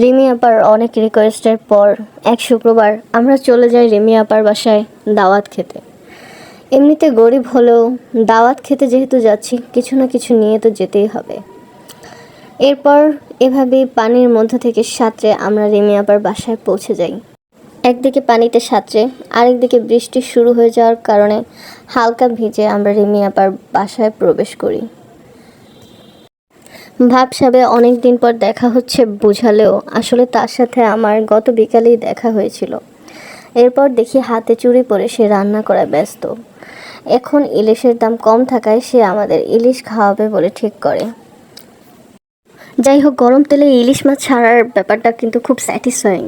রিমি আপার অনেক রিকোয়েস্টের পর এক শুক্রবার আমরা চলে যাই রিমি আপার বাসায় দাওয়াত খেতে। এমনিতে গরিব হলেও দাওয়াত খেতে যেহেতু যাচ্ছি, কিছু না কিছু নিয়ে তো যেতেই হবে। এরপর এভাবে পানির মধ্য থেকে সাঁতরে আমরা রিমি আপার বাসায় পৌঁছে যাই। একদিকে পানিতে সাঁতরে, আরেকদিকে বৃষ্টি শুরু হয়ে যাওয়ার কারণে হালকা ভিজে আমরা রিমি আপার বাসায় প্রবেশ করি। ভাবসাবে অনেক দিন পর দেখা হচ্ছে বুঝালেও আসলে তার সাথে আমার গত বিকালেই দেখা হয়েছিল। এরপর দেখি হাতে চুরি পরে সে রান্না করা ব্যস্ত। এখন ইলিশের দাম কম থাকায় সে আমাদের ইলিশ খাওয়াবে বলে ঠিক করে। যাই হোক, গরম তেলে ইলিশ মাছ ছাড়ার ব্যাপারটা কিন্তু খুব স্যাটিসফাইং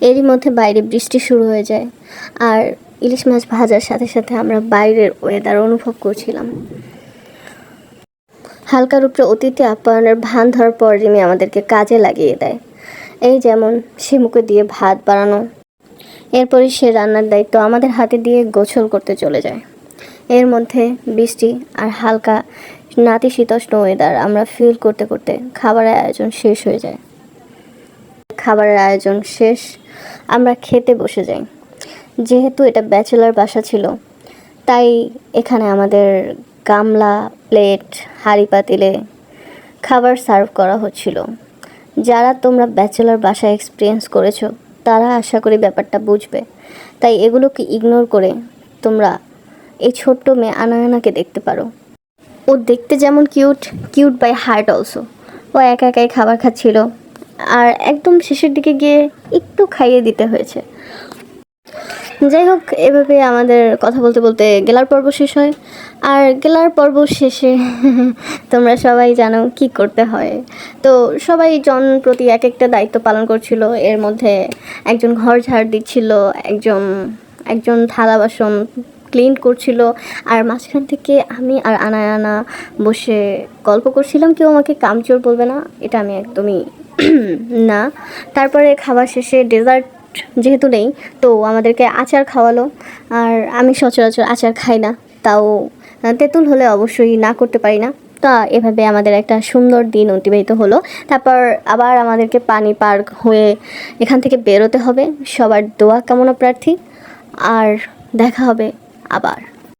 এরই মধ্যে বাইরে বৃষ্টি শুরু হয়ে যায়। আর ইলিশ মাছ ভাজার সাথে সাথে আমরা বাইরের ওয়েদার অনুভব করছিলাম। হালকার উপরে অতিথি আপ্যায়নের ভান ধরার পর রিমি আমাদেরকে কাজে লাগিয়ে দেয়। এই যেমন শিমুকে দিয়ে ভাত বানানো এরপরে সে রান্নার দায়িত্ব আমাদের হাতে দিয়ে গোছল করতে চলে যায়। এর মধ্যে বৃষ্টি আর হালকা নাতিশীতোষ্ণ ওয়েদার আমরা ফিল করতে করতে খাবারের আয়োজন শেষ হয়ে যায়। খাবারের আয়োজন শেষ, আমরা খেতে বসে যাই। যেহেতু এটা ব্যাচেলার বাসা ছিল, তাই এখানে আমাদের গামলা, প্লেট, হাঁড়ি পাতিলে খাবার সার্ভ করা হচ্ছিল। যারা তোমরা ব্যাচেলার বাসা এক্সপিরিয়েন্স করেছ, তারা আশা করি ব্যাপারটা বুঝবে। তাই এগুলোকে ইগনোর করে তোমরা এই ছোট্ট মেয়ে আনায়ানাকে দেখতে পারো। ও দেখতে যেমন cute cute by heart also. ও একা একাই খাবার খাচ্ছিল। আর একদম শেষের দিকে গিয়ে একটু খাইয়ে দিতে হয়েছে। যাই হোক এভাবে আমাদের কথা বলতে বলতে গেলার পর্ব শেষ হয়। আর গেলার পর্ব শেষে তোমরা সবাই জানো কি করতে হয়। তো সবাই জন প্রতি এক একটা দায়িত্ব পালন করছিল। এর মধ্যে একজন ঘর ঝাড় দিচ্ছিল, একজন একজন থালা বাসন ক্লিন করছিল। আর মাঝখান থেকে আমি আর আনায়ানা বসে গল্প করছিলাম, কেউ আমাকে কামচোর বলবে না, এটা আমি একদমই না। তারপরে খাবার শেষে ডেজার্ট যেহেতু নেই, তো আমাদেরকে আচার খাওয়ালো। আর আমি সচরাচর আচার খাই না, তাও তেঁতুল হলে অবশ্যই না করতে পারি না। তা এভাবে আমাদের একটা সুন্দর দিন অতিবাহিত হলো। তারপর আবার আমাদেরকে পানি পার্ক হয়ে এখান থেকে বেরোতে হবে। সবার দোয়া কামনা প্রার্থী। আর দেখা হবে আবার।